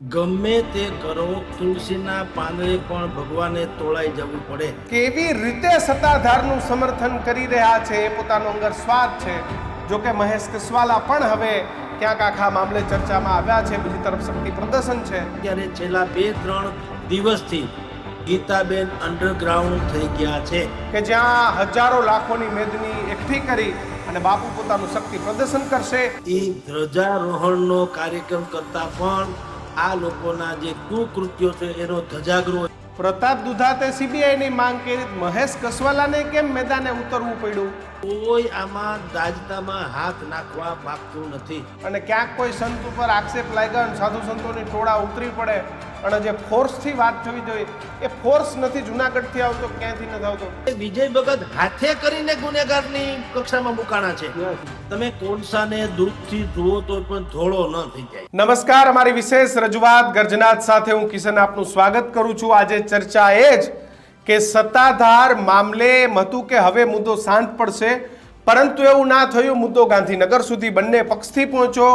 ગમે તે કરો તુલસીના પાંદડે પણ ભગવાને તોળાઈ જવું પડે. કેવી રીતે સત્તાધારનું સમર્થન કરી રહ્યા છે એ પોતાનો અંગર સ્વાદ છે. જો કે મહેશ કસવાલા પણ હવે ક્યાંક આખા મામલે ચર્ચામાં આવ્યા છે બીજી તરફ શક્તિ પ્રદર્શન છે. ત્યારે છેલ્લા બે ત્રણ દિવસથી ગીતાબેન અંડરગ્રાઉન્ડ થઈ ગયા છે. કે જ્યાં હજારો લાખોની મેદની એકઠી કરી અને બાપુ પોતાનું શક્તિ પ્રદર્શન કરશે. એ ધ્વજારોહણનો કાર્યક્રમ કરતા પણ આ લોકોના જે કુકૃત્યો છે એનો ધજાગરો પ્રતાપ દુધાતે સીબીઆઈની માંગ કરી મહેશ કસવાલાને કેમ મેદાને ઉતરવું પડ્યું? કોઈ આમાં દાજતામાં હાથ નાખવા માંગતું નથી. અને ક્યાંક કોઈ સંત ઉપર આક્ષેપ લાગ્યો સાધુ સંતોની ટોળા ઉતરી પડે. અને જે ફોર્સથી વાત થવી જોઈએ એ ફોર્સ નથી જુનાગઢથી આવતો ક્યાંથી નથી આવતો. વિજય ભગત હાથે કરીને ગુનેગારની કક્ષામાં મુકાણા છે. તમે કોલસાને દૂરથી જુઓ તો પણ ધોળો ન થઈ જાય. નમસ્કાર અમારી વિશેષ રજૂઆત ગર્જનાથ સાથે હું કિશન આપનું સ્વાગત કરું છું. આજે ચર્ચા એ જ કે સત્તાધાર મામલે એમ હતું કે હવે મુદ્દો શાંત પડશે. પરંતુ એવું ના થયું મુદ્દો ગાંધીનગર સુધી બંને પક્ષથી પહોંચ્યો.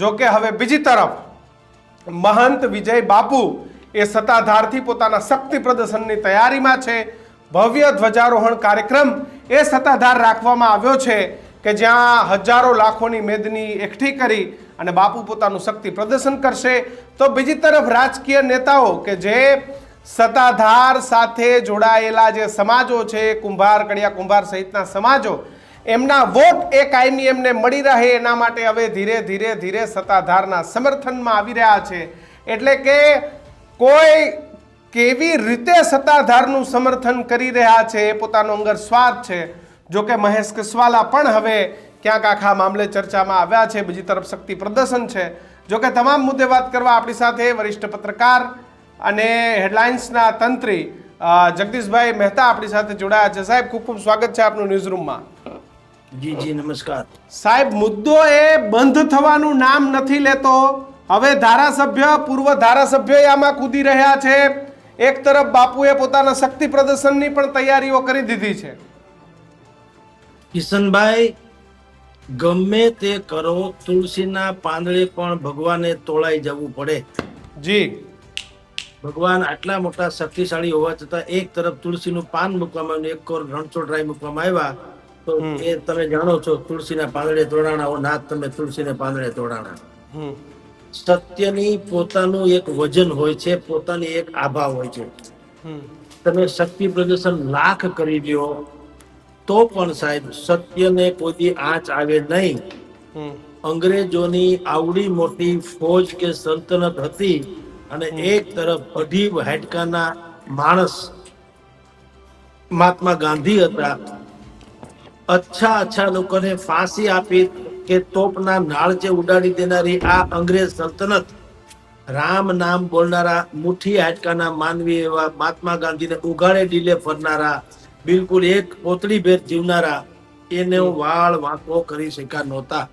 જો કે હવે બીજી તરફ મહંત વિજય બાપુ એ સત્તાધારથી પોતાના શક્તિ પ્રદર્શનની તૈયારીમાં છે. ભવ્ય ધ્વજારોહણ કાર્યક્રમ એ સત્તાધાર રાખવામાં આવ્યો છે કે જ્યાં હજારો લાખોની મેદની એકઠી કરી અને બાપુ પોતાનું શક્તિ પ્રદર્શન કરશે. તો બીજી તરફ રાજકીય નેતાઓ કે જે સત્તાધાર સાથે જોડાયેલા જે સમાજો છે, કુંભાર, કડિયા કુંભાર સહિતના સમાજો એમના વોટ એ કાયમી એમને મળી રહે એના માટે હવે ધીરે ધીરે ધીરે સત્તાધારના સમર્થનમાં આવી રહ્યા છે. એટલે કે કોઈ કેવી રીતે સત્તાધારનું સમર્થન કરી રહ્યા છે એ પોતાનો અંગર સ્વાદ છે. જો કે મહેશ કસવાલા પણ હવે ક્યાંક આખા મામલે ચર્ચામાં આવ્યા છે, બીજી તરફ શક્તિ પ્રદર્શન છે. જો કે તમામ મુદ્દે વાત કરવા આપણી સાથે વરિષ્ઠ પત્રકાર અને હેડલાઇન્સના તંત્રી જગદીશભાઈ મહેતા આપણી સાથે જોડાયા છે. સાહેબ, ખૂબ ખૂબ સ્વાગત છે આપનું ન્યૂઝરૂમમાં. જી જી નમસ્કાર. સાહેબ મુદ્દો એ બંધ થવાનું નામ નથી લેતો. હવે ધારાસભ્ય પૂર્વ ધારાસભ્ય આમાં કૂદી રહ્યા છે. એક તરફ બાપુએ પોતાના શક્તિ પ્રદર્શનની પણ તૈયારીઓ કરી દીધી છે. કિશનભાઈ ગમે તે કરો તુલસીના પાંદડે પણ ભગવાને તોળાઈ જવું પડે. જી. ભગવાન આટલા મોટા શક્તિશાળી હોવા છતાં એક તરફ તુલસીનું પાન મૂકવામાં આવ્યું એક કોર રણછોડરાય મૂકવામાં આવ્યા. તો એ તમે જાણો છો તુલસીના પાંદડે તોડાણા નાથ તમે તુલસીને પાંદડે તોડાણા. સત્યની પોતાનું એક વજન હોય છે પોતાની એક આભા હોય છે. તમે શક્તિ પ્રદર્શન લાખ કરી દો તો પણ સાહેબ સત્યને કોઈ આંચ આવે નહીં. અંગ્રેજોની આવડી મોટી ફોજ કે સલ્તનત હતી અને એક તરફ અઢી હાડકાના માણસ મહાત્મા ગાંધી હતા અચ્છા અચ્છા લોકોને ફાંસી આપી કે તોપના નાળચે ઉડાડી દેનારી આ અંગ્રેજ સલ્તનત રામ નામ બોલનારા મુઠ્ઠી હાટકાના માનવી એવા મહાત્મા ગાંધીને ઉઘાડે ડીલે ફરનારા બિલકુલ એક પોતળી ભેર જીવનારા એને વાળ વાંકો કરી શક્યા નહોતા.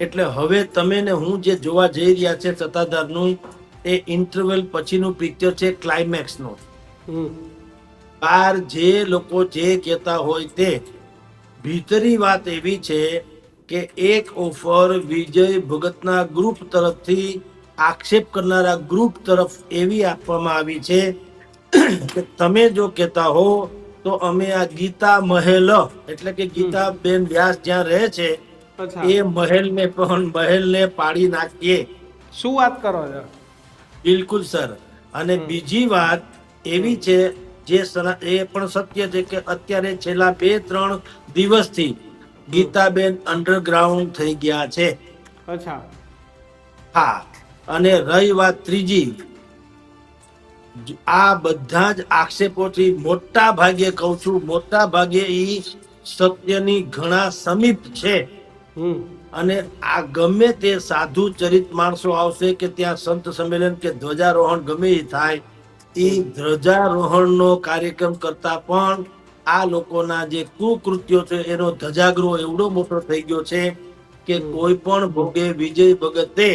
એટલે હવે તમે ને હું જે જોવા જઈ રહ્યા છે સત્તાધારનું એ ઇન્ટરવેલ પછીનું પિક્ચર છે ક્લાઇમેક્સ બાર જે લોકો જે કહેતા હોય તે. ભીતરી વાત એવી છે કે એક ઓફર વિજય ભગતના ગ્રુપ તરફથી આક્ષેપ કરનારા ગ્રુપ તરફ એવી આપવામાં આવી છે કે તમે જો કહેતા હો તો અમે આ ગીતા મહેલ એટલે કે ગીતા બેન વ્યાસ જ્યાં રહે છે એ મહેલ ને પણ મહેલ ને પાડી નાખીએ. શું વાત કરો છો? બિલકુલ સર. અને બીજી વાત એવી છે જે એ પણ સત્ય છે કે અત્યારે છેલ્લા બે ત્રણ દિવસથી ગીતાબેન અંડરગ્રાઉન્ડ થઈ ગયા છે. અચ્છા. હા. અને રહી વાત ત્રીજી. આ બધા જ આક્ષેપોથી મોટા ભાગે કહું છું મોટા ભાગે એ સત્યની ઘણા સમીપ છે. અને આ ગમે તે સાધુ ચરિત માણસો આવશે કે ત્યાં સંત સંમેલન કે ધ્વજારોહણ ગમે એ થાય એ ધ્વજારોહણનો કાર્યક્રમ કરતા પણ આ લોકોના જે કુકૃત્યો છે એનો ધજાગરો એવડો મોટો થઈ ગયો છે કે કોઈ પણ ભોગે વિજય ભગતે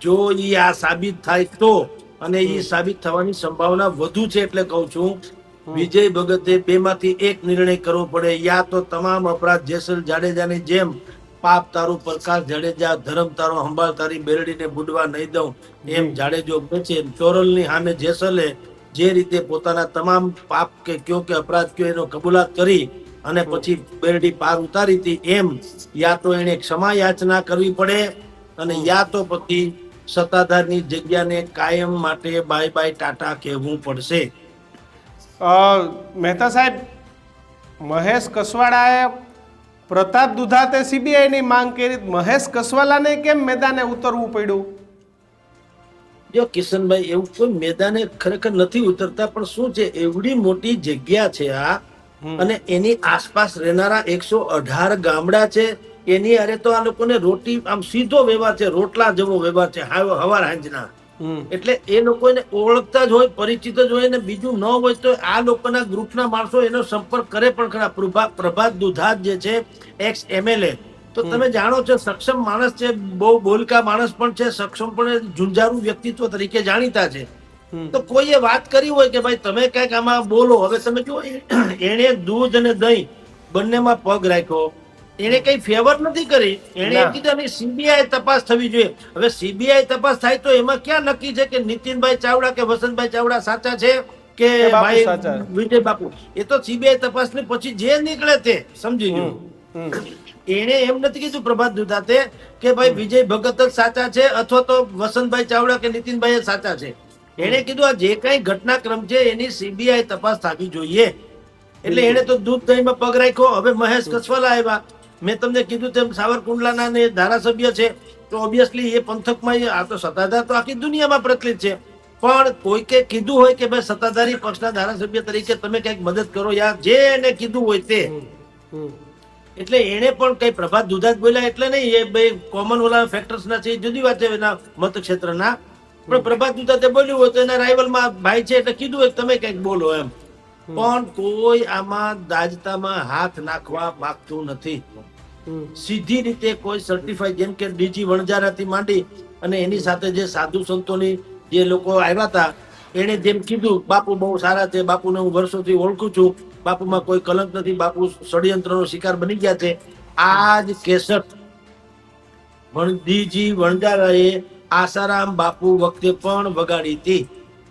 જો ઈ આ સાબિત થાય તો અને ઈ સાબિત થવાની સંભાવના વધુ છે એટલે કહું છું વિજય ભગતે બેમાંથી એક નિર્ણય કરવો પડે. યા તો તમામ અપરાધ જેસલ જાડેજાની જેમ પાપ તારું પ્રકાશ જાડેજા ધર્મ તારો હંભાળ તારી બેરડીને બુડવા નહીં દઉં. એમ જાડેજો બેચે ચોરલની સામે જેસલે જે રીતે પોતાના તમામ પાપ કે કયો કે અપરાધ કયો એનો કબૂલાત કરી અને પછી બેરડી પાર ઉતારી હતી એમ યા તો એને ક્ષમા યાચના કરવી પડે અને યા તો પછી સત્તાધારની જગ્યાને કાયમ માટે બાય બાય ટાટા કહેવું પડશે. મહેતા સાહેબ મહેશ કસવાડાએ પ્રતાપ દુધાતે સીબીઆઈની માંગ કરી. મહેશ કસવાલાને કેમ મેદાને ઉતરવું પડ્યું? જો કિશનભાઈ એવું કોઈ મેદાને ખરેખર નથી ઉતરતા પણ શું છે એવડી મોટી જગ્યા છે આ અને એની આસપાસ રહેનારા એકસો અઢાર ગામડા છે. એની અરે તો આ લોકોને રોટી આમ સીધો વ્યવહાર છે રોટલા જેવો વ્યવહાર છે હાવ- હવાર હાંજના. હમ. એટલે એ લોકોને ઓળખતા જ હોય પરિચિત જ હોય ને બીજું ન હોય તો આ લોકોના ગ્રુપના માણસો એનો સંપર્ક કરે પણ ખરા. પ્રભા પ્રભાત દુધાત જે છે એક્સ એમએલએ તો તમે જાણો છો સક્ષમ માણસ છે બહુ બોલકા માણસ પણ છે સક્ષમ પણ ઝુંઝારું વ્યક્તિત્વ તરીકે જાણીતા છે. તો કોઈએ વાત કરી હોય કે ભાઈ તમે કંઈક આમાં બોલો હવે તમે જો એને દૂધ અને દહીં બંનેમાં પગ રાખ્યો. એને કઈ ફેવર નથી કરી. એને. એમ કીધું સીબીઆઈ તપાસ થવી જોઈએ. હવે સીબીઆઈ તપાસ થાય તો એમાં ક્યાં નક્કી છે કે નીતિનભાઈ ચાવડા કે વસંતભાઈ ચાવડા સાચા છે કે ભાઈ વિજય બાપુ? એ તો સીબીઆઈ તપાસ ને પછી જે નીકળે તે સમજી ગયો. એણે એમ નથી કીધું પ્રભાત દુધાતે કે ભાઈ વિજય ભગત જ સાચા છે અથવા તો વસંતભાઈ ચાવડા કે નીતિનભાઈ સાચા છે? એણે કીધું આ જે કઈ ઘટનાક્રમ છે એની સીબીઆઈ તપાસ થવી જોઈએ. એટલે એણે તો દૂધ દહીંમાં પગ રાખ્યો. હવે મહેશ કસવાલા આવ્યા. મેં તમને કીધું તેમ સાવરકુંડલાના ને ધારાસભ્ય છે. તો ઓબ્વિયસલી એ પંથકમાં આ તો સત્તાધાર તો આખી દુનિયામાં પ્રચલિત છે. પણ કોઈકે કીધું હોય કે ભાઈ સત્તાધારી પક્ષના ધારાસભ્ય તરીકે તમે કંઈક મદદ કરો યા જે એને કીધું હોય તે. એટલે એને પણ કઈ પ્રભાત દુધાત બોલ્યા એટલે નહીં એ બે કોમન ઓલા ફેક્ટર્સ ના છે જુદી વાત છે એના મતક્ષેત્રના. પણ પ્રભાત દુધાતે બોલ્યું હોય તો એના રાઇવલમાં ભાઈ છે એટલે કીધું કે તમે કંઈક બોલો એમ. પણ કોઈ આમાં દાજતામાં હાથ નાખવા માંગતું નથી. સીધી રીતે કોઈ સર્ટિફાઈડ જેમ કે ડીજી વણજારાથી માંડી અને એની સાથે જે સાધુ સંતોની જે લોકો આવ્યા હતા એને જેમ કીધું બાપુ બહુ સારા છે બાપુને હું વર્ષોથી ઓળખું છું બાપુમાં કોઈ કલંક નથી બાપુ ષડયંત્રનો શિકાર બની ગયા છે. આ જ કેસટ ડીજી વણજારાએ આસારામ બાપુ વખતે પણ વગાડી હતી.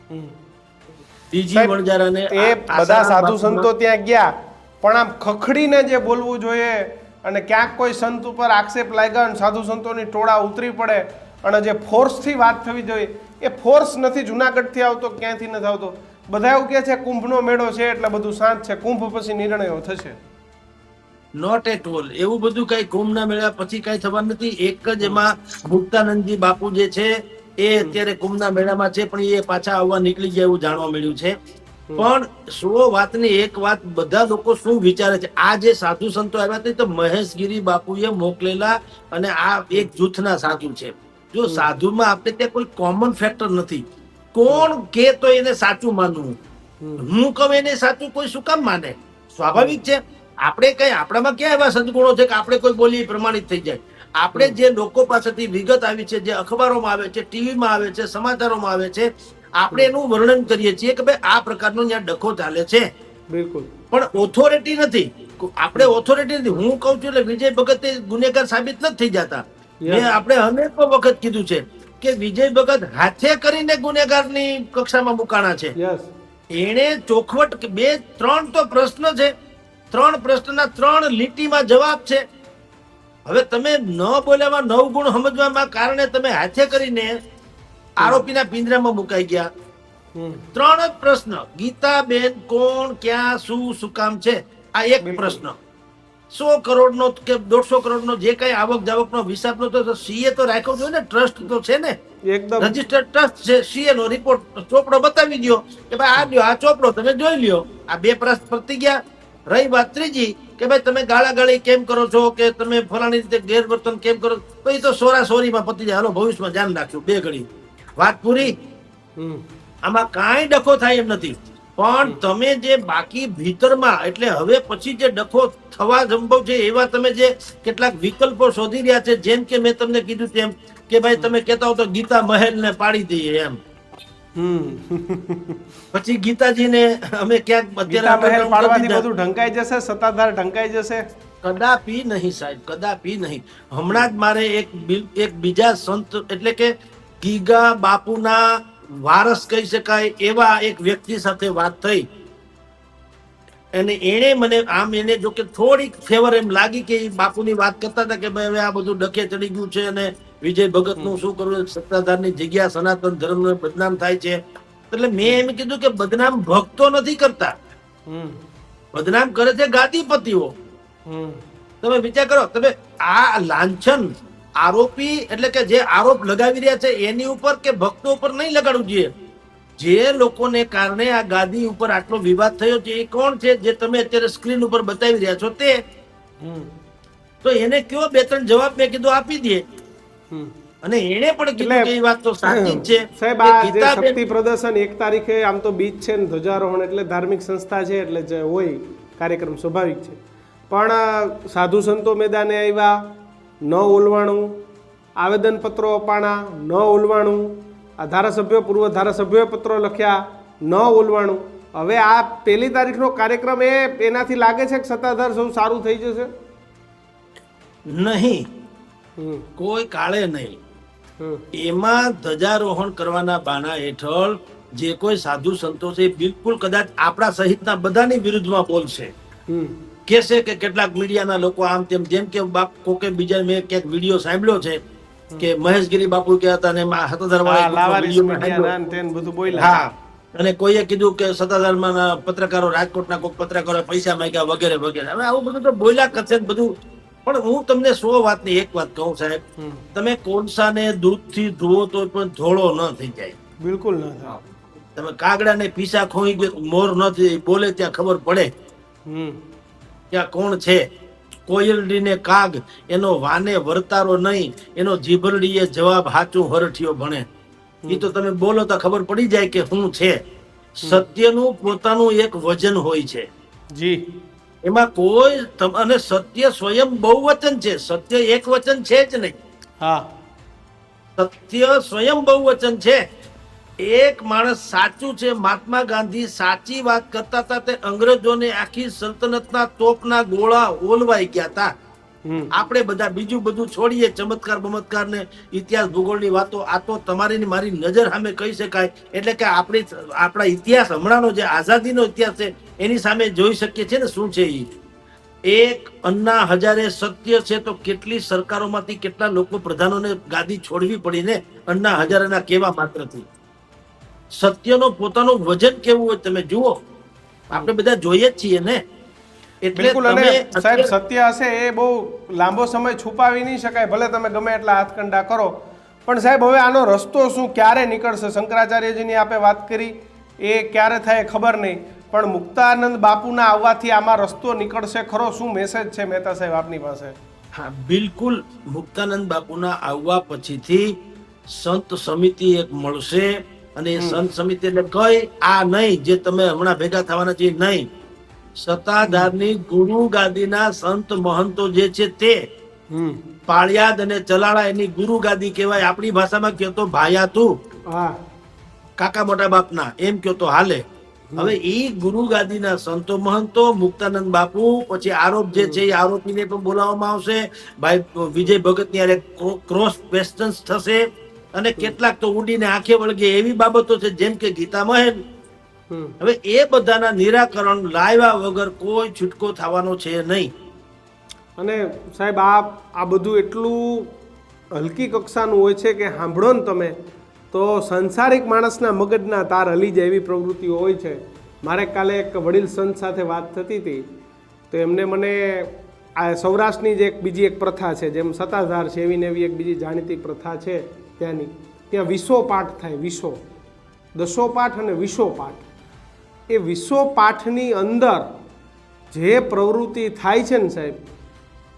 હમ. વણજારાને એ બધા સાધુ સંતો ત્યાં ગયા પણ આમ ખખડીને જે બોલવું જોઈએ અને ક્યાંક કોઈ સંત ઉપર આક્ષેપ લાગ્યા અને સાધુ સંતોની ટોળા ઉતરી પડે અને જે ફોર્સથી વાત થવી જોઈએ એ ફોર્સ નથી જુનાગઢથી આવતો ક્યાંથી નથી આવતો. બધા એવું કહે છે કુંભનો મેળો છે એટલે બધું શાંત છે. કુંભ પછી નિર્ણયો થશે. નોટ એટ ઓલ એવું બધું કઈ કુંભના મેળા પછી કઈ થવાનું નથી. એક જ એમાં મુક્તાનંદજી બાપુ જે છે એ અત્યારે કુંભના મેળામાં છે પણ એ પાછા આવવા નીકળી ગયા એવું જાણવા મળ્યું છે. પણ સો વાતની એક વાત બધા લોકો શું વિચારે છે? આ જે સાધુ સંતો આવ્યા એ તો મહેશગીરી બાપુએ મોકલેલા અને આ એક જૂથના સાધુ છે. જો સાધુમાં આપણે ત્યાં કોઈ કોમન ફેક્ટર નથી. કોણ કે તો એને સાચું માનવું? હું કહું એને સાચું કોઈ શું કામ માને? સ્વાભાવિક છે. આપણે કઈ આપણામાં ક્યાં એવા સદગુણો છે કે આપણે કોઈ બોલી પ્રમાણિત થઈ જાય? આપણે જે લોકો પાસેથી વિગત આવી છે જે અખબારોમાં આવે છે ટીવીમાં આવે છે સમાચારોમાં આવે છે આપણે એનું વર્ણન કરીએ છીએ કે ભાઈ આ પ્રકારનો ત્યાં ડખો ચાલે છે. બિલકુલ. પણ ઓથોરિટી નથી. આપણે ઓથોરિટી નથી. હું કહું છું એટલે વિજય ભગત ગુનેગાર સાબિત નથી થઈ જતા. મેં આપણે અનેકો વખત કીધું છે. કે વિજય ભગત હાથે કરીને ગુનેગારની કક્ષામાં મુકાણા છે? એણે ચોખવટ બે ત્રણ તો પ્રશ્ન છે. ત્રણ પ્રશ્નના ત્રણ લીટીમાં જવાબ છે. હવે તમે ન બોલ્યામાં નવ ગુણ સમજવામાં કારણે તમે હાથે કરીને આરોપીના પિંજરામાં મુકાઈ ગયા. ત્રણ જ પ્રશ્ન. ગીતાબેન કોણ ક્યાં શું શું કામ છે? આ એક પ્રશ્ન. સો કરોડનો કે દોઢસો કરોડનો જે કઈ આવક જાવકનો હિસાબનો તો સીએ તો રાખ્યો જોઈએ ને ટ્રસ્ટ તો છે ને. એકદમ. રજીસ્ટર્ડ ટ્રસ્ટ છે સીએ નો રિપોર્ટ ચોપડો બતાવી દો કે ભાઈ આ લ્યો આ ચોપડો તમે જોઈ લ્યો. આ બે પ્રશ્ન પતી ગયા. રહી વાત ત્રીજી કે ભાઈ તમે ગાળાગાળી કેમ કરો છો કે તમે ફલાણી રીતે ગેરવર્તન કેમ કરો? છો? તો એ તો સોરા સોરીમાં પતી જાય. હાલો ભવિષ્યમાં ધ્યાન રાખજો. બે ઘડી. વાત પૂરી? હમ. આમાં કાંઈ ડખો થાય એમ નથી. પણ તમે જે બાકી ભીતરમાં એટલે હવે પછી જે ડખો થવા સંભવ છે એવા તમે જે કેટલાક વિકલ્પો શોધી રહ્યા છે જેમ કે મેં તમને કીધું તેમ કે ભાઈ તમે કહેતા હો તો ગીતા મહેલ ને પાડી દઈએ એમ. પછી ગીતાજીને અમે ક્યાંક અત્યારે પાડવાથી બધું ઢંકાઈ જશે સત્તાધાર ઢંકાઈ જશે? કદાપી નહીં સાહેબ કદાપી નહીં. હમણાં જ મારે એક એક બીજા સંત એટલે કે ગીગા બાપુના વારસ કહી શકાય એવા એક વ્યક્તિ સાથે વાત થઈ. અને એણે મને આમ એને જો કે થોડીક ફેવર એમ લાગી કે બાપુની વાત કરતા હતા કે ભાઈ હવે આ બધું ડખે ચડી ગયું છે અને વિજય ભગતનું શું કરવું સત્તાધારની જગ્યા સનાતન ધર્મ બદનામ થાય છે. એટલે મેં એમ કીધું કે બદનામ ભક્તો નથી કરતા. હમ. બદનામ કરે છે ગાદીપતિઓ. તમે વિચાર કરો તમે આ લાંછન આરોપી એટલે કે જે આરોપ લગાવી રહ્યા છે એની ઉપર કે ભક્તો ઉપર નહીં લગાડવું જોઈએ? જે લોકોને કારણે આ ગાદી ઉપર આટલો વિવાદ થયો છે એ કોણ છે જે તમે અત્યારે સ્ક્રીન ઉપર બતાવી રહ્યા છો તે? તો એને કયો બે ત્રણ જવાબ મેં કીધું આપી દે. અને એને પણ કીધું કે એ વાત તો સાચી જ છે સાહેબ આ જે શક્તિ પ્રદર્શન એક તારીખે આમ તો બીચ છે ને ધ્વજારોહણ એટલે ધાર્મિક સંસ્થા છે એટલે જે હોય કાર્યક્રમ સ્વાભાવિક છે. પણ સાધુ સંતો મેદાને આવ્યા ન ઓલવાણું આવેદનપત્રો અપાણા ન ઓલવાણું આ ધારાસભ્યો પૂર્વ ધારાસભ્યોએ પત્રો લખ્યા ન ઓલવાણું હવે આ પહેલી તારીખનો કાર્યક્રમ એ એનાથી લાગે છે કે સત્તાધાર સૌ સારું થઈ જશે? નહીં. કોઈ કાળે નહીં. એમાં ધ્વજારોહણ કરવાના બાના હેઠળ જે કોઈ સાધુ સંતો છે એ બિલકુલ કદાચ આપણા સહિતના બધાની વિરુદ્ધમાં બોલશે. કહેશે કે કેટલાક મીડિયાના લોકો આમ તેમ જેમ કે બાપ કોકે બીજા મેં ક્યાંક વીડિયો સાંભળ્યો છે કે મહેશગીરી બાપુ કહેતા હતા ને. ના ને બધું હા. અને કોઈએ કીધું કે સત્તાધારમાં પત્રકારો રાજકોટના કોઈ પત્રકારો પૈસા માંગ્યા વગેરે વગેરે. હવે આવું બધું તો બોલ્યા કરશે બધું. પણ હું તમને સો વાતની એક વાત કહું સાહેબ. તમે કોલસાને દૂધથી ધોવો તો પણ ધોળો ન થઈ જાય. બિલકુલ ન થાય. તમે કાગડાને પીસા ખોઈ મોર ન થઈ બોલે ત્યાં ખબર પડે. ત્યાં કોણ છે? કોયલડીને કાગ એનો વાને વર્તારો નહીં એનો જીભરડીએ જવાબ હાચું હરઠિયો ભણે. એ તો તમે બોલો તો ખબર પડી જાય કે શું છે. સત્યનું પોતાનું એક વજન હોય છે. જી. એમાં કોઈ અને સત્ય સ્વયં બહુવચન છે. સત્ય એક વચન છે જ નહીં. હા. સત્ય સ્વયં બહુવચન છે. એક માણસ સાચું છે મહાત્મા ગાંધી સાચી વાત કરતા હતા તે અંગ્રેજોને આખી સલ્તનતના તોપના ગોળા ઓલવાઈ ગયા હતા આપણે બધા બીજું બધું છોડીએ ચમત્કાર બમત્કાર ને ઇતિહાસ ભૂગોળની વાતો આ તો તમારી ને મારી નજર સામે કહી શકાય. એટલે કે આપણી આપણા ઇતિહાસ હમણાંનો જે આઝાદીનો ઇતિહાસ છે એની સામે જોઈ શકીએ છીએ ને શું છે એ એક અન્ના હજારે સત્ય છે તો કેટલી સરકારોમાંથી કેટલા લોકો પ્રધાનોને ગાદી છોડવી પડી ને? અન્ના હજારેના કેવા માત્રથી? સત્યનો પોતાનું વજન કેવું હોય તમે જુઓ. આપણે બધા જોઈએ જ છીએ ને. બિલકુલ અને સાહેબ સત્ય હશે એ બહુ લાંબો સમય છુપાવી નહીં શકાય ભલે તમે ગમે એટલા હાથકંડા કરો. પણ સાહેબ હવે આનો રસ્તો શું ક્યારે નીકળશે? શંકરાચાર્યજીની આપે વાત કરી એ ક્યારે થાય ખબર નહીં. પણ મુક્તાનંદ બાપુના આવવાથી આમાં રસ્તો નીકળશે ખરો? શું મેસેજ છે મહેતા સાહેબ આપની પાસે? હા બિલકુલ. મુક્તાનંદ બાપુના આવવા પછીથી સંત સમિતિ એક મળશે. અને સંત સમિતિ એટલે કઈ આ નહીં જે તમે હમણાં ભેગા થવાના છે નહીં. સત્તાધારની ગુરુ ગાદીના સંત મહંતો જે છે તે પાળિયાદ અને ચલાળા એની ગુરુ ગાદી કહેવાય. આપણી ભાષામાં કહેતો ભાયા તું કાકા મોટા બાપના એમ કહેતો હાલે. હવે એ ગુરુ ગાદીના સંતો મહંતો મુક્તાનંદ બાપુ પછી આરોપ જે છે એ આરોપીને પણ બોલાવવામાં આવશે. ભાઈ વિજય ભગતની હારે ક્રોસ ક્વેશ્ચન્સ થશે. અને કેટલાક તો ઉડીને આંખે વળગે એવી બાબતો છે જેમ કે ગીતા મહેન હમ. હવે એ બધાના નિરાકરણ લાવ્યા વગર કોઈ છૂટકો થવાનો છે નહીં. અને સાહેબ આ આ બધું એટલું હલકી કક્ષાનું હોય છે કે સાંભળો ને તમે તો સંસારિક માણસના મગજના તાર હલી જાય એવી પ્રવૃત્તિઓ હોય છે. મારે કાલે એક વડીલ સંત સાથે વાત થતી હતી તો એમને મને આ સૌરાષ્ટ્રની જે એક બીજી એક પ્રથા છે જેમ સત્તાધાર છે એવી ને એવી એક બીજી જાણીતી પ્રથા છે. ત્યાંની. ત્યાં વિશ્વ પાઠ થાય, વિશ્વ. દસો પાઠ અને વિશ્વ પાઠ. એ વિશ્વ પાઠની અંદર જે પ્રવૃત્તિ થાય છે ને સાહેબ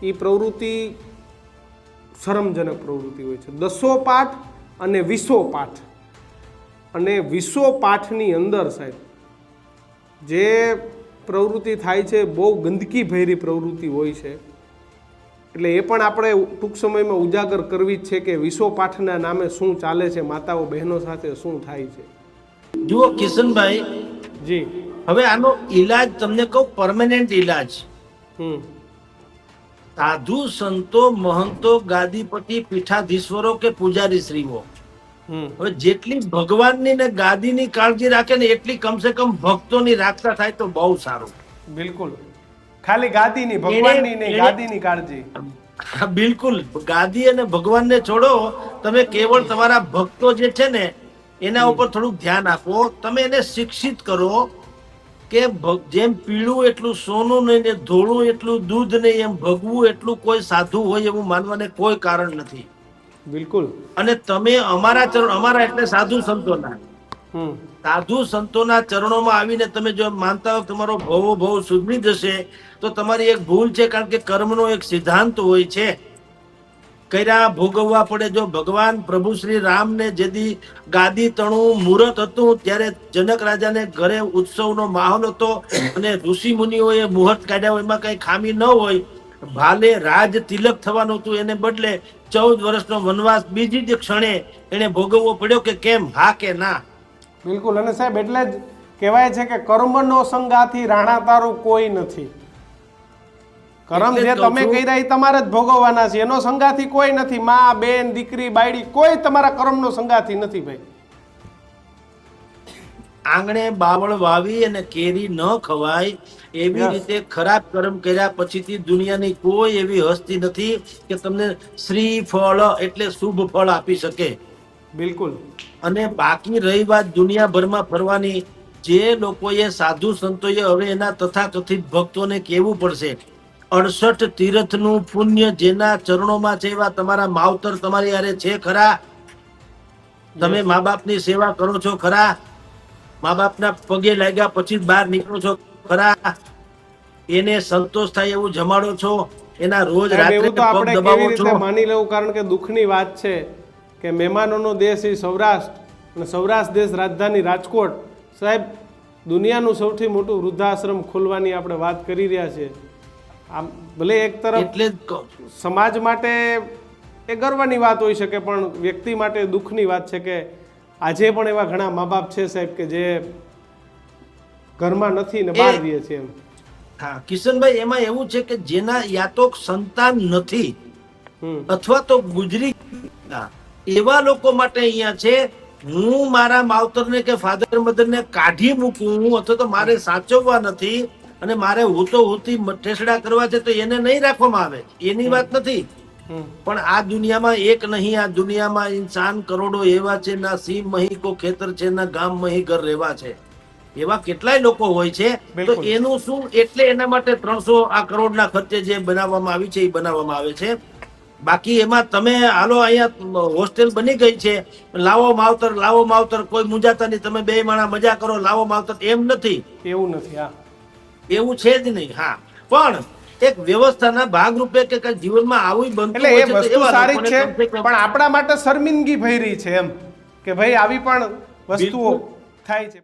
એ પ્રવૃત્તિ શરમજનક પ્રવૃત્તિ હોય છે. દસો પાઠ અને વિશ્વ પાઠ. અને વિશ્વ પાઠની અંદર સાહેબ, જે પ્રવૃત્તિ થાય છે, બહુ ગંદકી ભેરી પ્રવૃત્તિ હોય છે એટલે એ પણ આપણે ટૂંક સમયમાં ઉજાગર કરવી જ છે કે વિશ્વ પાઠના નામે શું ચાલે છે માતાઓ બહેનો સાથે શું થાય છે. જુઓ કિશનભાઈ જી. હવે આનો ઈલાજ તમને કહું પરમેનન્ટ ઈલાજ. હમ. સાધુ સંતો મહંતો ગાદીપતિ પીઠાધીશ્વરો કે પૂજારી શ્રીઓ હમ. હવે જેટલી ભગવાનની ને ગાદીની કાળજી રાખે ને એટલી કમસે કમ ભક્તોની રાખતા થાય તો બહુ સારું. બિલકુલ. ખાલી ગાદીની ભગવાનની નહીં ગાદીની કાળજી. બિલકુલ. ગાદી અને ભગવાનને છોડો તમે કેવળ તમારા ભક્તો જે છે ને એના ઉપર થોડુંક ધ્યાન આપો. તમે એને શિક્ષિત કરો કે જેમ પીળું એટલું સોનું નહીં ને ધોળું એટલું દૂધ નહીં એમ ભગવું એટલું કોઈ સાધુ હોય એવું માનવાને કોઈ કારણ નથી. બિલકુલ. અને તમે અમારા ચરણ અમારા એટલે સાધુ સંતોના સાધુ સંતોના ચરણોમાં આવીને તમે જો માનતા હો તમારો ભવો ભવ સુધરી જશે તો તમારી એક ભૂલ છે, કારણ કે કર્મનો એક સિદ્ધાંત હોય છે. કર્યા ભોગવવા પડે જો ભગવાન પ્રભુ શ્રી રામને જેદી ગાદી તણું મુહૂર્ત હતું, ત્યારે જનક રાજાને ઘરે ઉત્સવનો માહોલ હતો અને ઋષિ મુનિઓએ મુહૂર્ત કાઢ્યા હોય, એમાં કઈ ખામી ન હોય. ભાલે રાજ તિલક થવાનું હતું, એને બદલે ચૌદ વર્ષનો વનવાસ બીજી જ ક્ષણે એને ભોગવવો પડ્યો કે કેમ? હા કે ના? બિલકુલ. અને સાહેબ એટલે જ કહેવાય છે કે કર્મનો સંગાથી રાણા તારું કોઈ નથી. કર્મ જે તમે. કર્યા એ તમારે જ ભોગવવાના છે. એનો સંગાથી કોઈ નથી. માં બેન દીકરી બાયડી કોઈ તમારા કર્મનો સંગાથી નથી ભાઈ. આંગણે બાવળ વાવી અને કેરી ન ખવાય એવી. રીતે ખરાબ કર્મ કર્યા પછીથી દુનિયાની કોઈ એવી હસ્તી નથી કે તમને શ્રી ફળ એટલે શુભ ફળ આપી શકે. બિલકુલ. અને બાકી રહી વાત દુનિયાભરમાં ફરવાની. જે લોકોએ સાધુ સંતોએ હવે એના તથાકથિત ભક્તોને કહેવું પડશે. અડસઠ તીર્થનું પુણ્ય જેના ચરણોમાં છે એવા તમારા માવતર તમારી યારે છે ખરા? તમે મા બાપની સેવા કરો છો ખરા? મા બાપના પગે લાગ્યા પછી બહાર નીકળો છો ખરા? એને સંતોષ થાય એવું જમાડો છો? એના રોજ રાત્રે પગ દબાવો છો? માની લેવું કારણ કે દુઃખની વાત છે. કે મહેમાનોનો દેશ એ સૌરાષ્ટ્ર અને સૌરાષ્ટ્ર દેશ રાજધાની રાજકોટ. સાહેબ દુનિયાનું સૌથી મોટું વૃદ્ધાશ્રમ ખોલવાની આપણે વાત કરી રહ્યા છીએ. આમ ભલે એક તરફ. સમાજ માટે એ ગર્વની વાત હોઈ શકે પણ વ્યક્તિ માટે દુઃખની વાત છે કે આજે પણ એવા ઘણા મા બાપ છે સાહેબ કે જે ઘરમાં નથી ને બહાર દે રહે છે એમ. હા કિશનભાઈ એમાં એવું છે કે જેના યા તો સંતાન નથી અથવા તો ગુજરી એવા લોકો માટે અહીંયા છે હું મારા માવતરને કે ફાધર મધરને કાઢી મૂકું અથવા તો મારે સાચવવા નથી અને મારે હોતો હોતી ઠેસડા કરવા છે તો એને નહીં રાખવામાં આવે. એની વાત નથી. પણ આ દુનિયામાં એક નહીં આ દુનિયામાં ઇન્સાન કરોડો એવા છે ના સીમ મહી કો ખેતર છે ના ગામ મહી ઘર રહેવા છે. એવા કેટલાય લોકો હોય છે તો એનું શું? એટલે એના માટે ત્રણસો આ કરોડના ખર્ચે જે બનાવવામાં આવી છે એ બનાવવામાં આવે છે. બાકી એમાં તમે હાલો અહીંયા હોસ્ટેલ બની ગઈ છે. લાવો માવતર લાવો માવતર કોઈ મુંજાતા નહીં. તમે બે માણા મજા કરો લાવો માવતર. એમ નથી. એવું નથી હા. એવું છે જ નહીં હા. પણ એક વ્યવસ્થાના ભાગરૂપે કે કઈ જીવનમાં આવું બનતું એટલે એ છે વસ્તુ સારી છે પણ આપણા માટે શર્મિંદગી ભરી છે એમ કે ભાઈ આવી પણ વસ્તુઓ થાય છે.